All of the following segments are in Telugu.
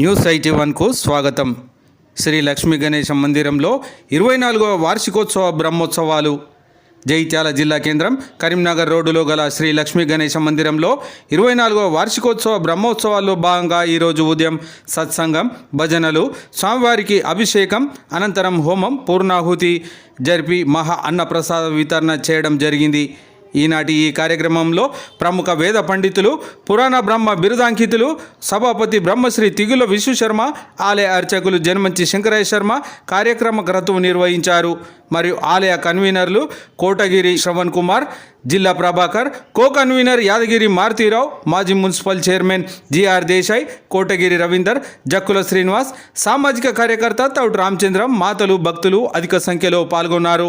న్యూస్ ఐటీ వన్కు స్వాగతం. శ్రీ లక్ష్మీ గణేశ మందిరంలో ఇరవై నాలుగవ వార్షికోత్సవ బ్రహ్మోత్సవాలు. జైత్యాల జిల్లా కేంద్రం కరీంనగర్ రోడ్డులో గల శ్రీ లక్ష్మీ గణేశ మందిరంలో ఇరవై నాలుగవ వార్షికోత్సవ బ్రహ్మోత్సవాల్లో భాగంగా ఈరోజు ఉదయం సత్సంగం భజనలు స్వామివారికి అభిషేకం అనంతరం హోమం పూర్ణాహుతి జరిపి మహా అన్నప్రసాద వితరణ చేయడం జరిగింది. ఈనాటి ఈ కార్యక్రమంలో ప్రముఖ వేద పండితులు పురాణ బ్రహ్మ బిరుదాంకితులు సభాపతి బ్రహ్మశ్రీ తిగుల విశ్వశర్మ ఆలయ అర్చకులు జన్మంచి శంకరయ్య శర్మ కార్యక్రమ క్రతువు నిర్వహించారు. మరియు ఆలయ కన్వీనర్లు కోటగిరి శ్రవణ్ కుమార్ జిల్లా ప్రభాకర్ కో కన్వీనర్ యాదగిరి మారుతీరావు మాజీ municipal chairman GR Desai Kotagiri Ravinder Jakkula Srinivas సామాజిక కార్యకర్త తౌట్ రామచంద్రం మాతలు భక్తులు అధిక సంఖ్యలో పాల్గొన్నారు.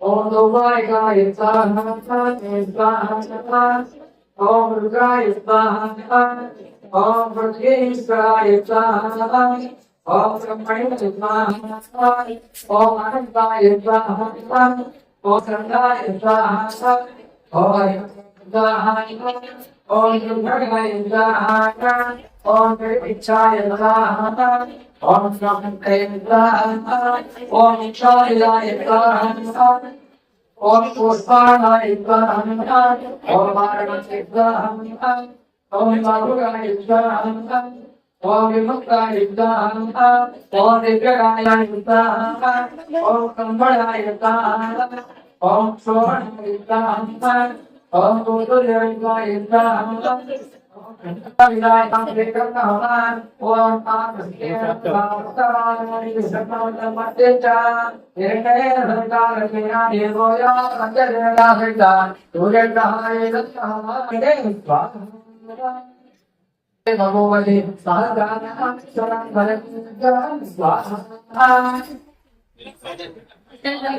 Oh, the white guy is on the Om Rudraya Om the Om Kamayutmaha Om Anvayutmaha Om the Om Ayutmaha Om Yudhagayutmaha Om the Om Sankayutmaha Om Chayutmaha Om पुष्पाणायुज्वाहमितान् Om मारणयुज्वाहमितान् Om मारुगायुज्वाहमितान् Om विमुक्तायुज्वाहमितान् Om दिव्यगायायुज्वाहमितान् Om कम्बळायुज्वाहमितान् Om श्रोणयुज्वाहमितान् Om गोतुर्ययुज्वाहमितान्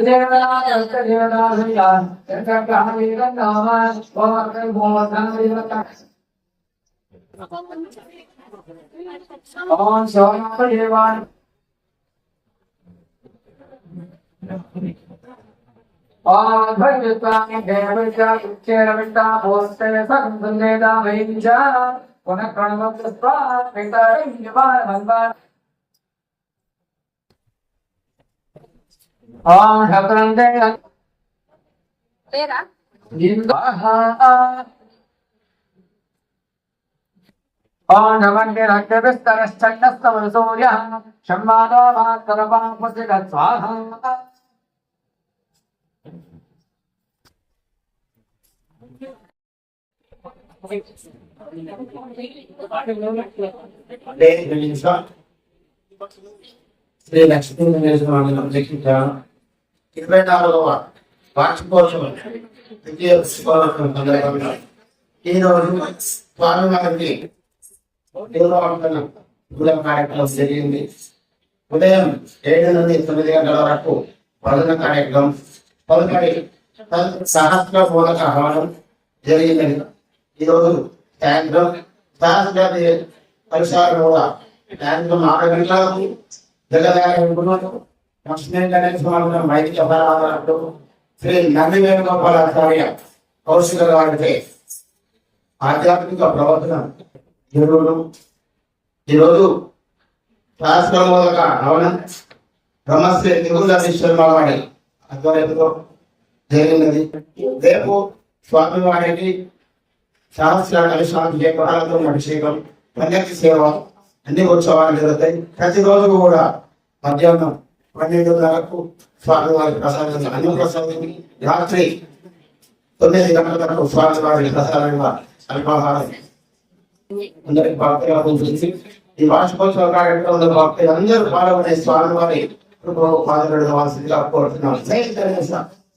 Devdas Devdas Devdas Devdas On Swahadevan. ஆதரித்தாமி தேவஜா உச்சேரவிட்டா போஸ்தே சந்தேதா வைஞ்சா புனக்கணவத்து பிராபிதாய் நிவாய் வந்தார் ஆம் சத்ரந்தே தேரா ஜிந்தாஹா పాండవండిరగ్రవిస్తరశ్చండస్తమనసూర్య షణ్మాదో మాతరపాపసిద స్వాహ శ్రీ లక్ష్మీ నరసింహస్వామి అధ్యక్షిత ఇరవై నాలుగవ వార్షికోత్సవం విజయోత్సవం సందర్భంగా ఈరోజు స్వామివారికి నిర్వహణ కార్యక్రమం జరిగింది ఉదయం ఏడు నుండి తొమ్మిది గంటల వరకు భజన కార్యక్రమం తదుపరి సహస్ర మూలక హవనం జరిగింది. ఈరోజు సాయంత్రం సహస్రాది పరిసరాలు కూడా సాయంత్రం ఆరు గంటలకు జగదారు లక్ష్మీ గణేష్ స్వామి వైద్య పరాలు శ్రీ నంది వేణుగోపాలాచార్య కౌశిక గారికి ఆధ్యాత్మిక ప్రవర్తన గురువులు ఈరోజు శాస్త్రమూలక భవనం బ్రహ్మశ్రీ తిరుగులేశ్వర వాడి ఆధ్వర్యంలో జరిగినది. రేపు స్వామి వారికి సహస్ర కలిశాంతి జయపడాలతో అభిషేకం పల్లెకి సేవ అన్ని ఉత్సవాలు జరుగుతాయి. ప్రతిరోజు కూడా మధ్యాహ్నం పన్నెండున్నరకు స్వామి వారి ప్రసాదం అన్ని ప్రసాదం రాత్రి తొమ్మిది గంటల వరకు స్వామి వారి ప్రసాదంగా అల్పాహారం. అందరికి భక్తిగా ఉంటుంది ఈ వార్షికోత్సవ కార్యక్రమంలో భక్తులు అందరూ పాల్గొనే స్వామి వారి పాల్గొనడం వాల్సిందిగా కోరుతున్నాం.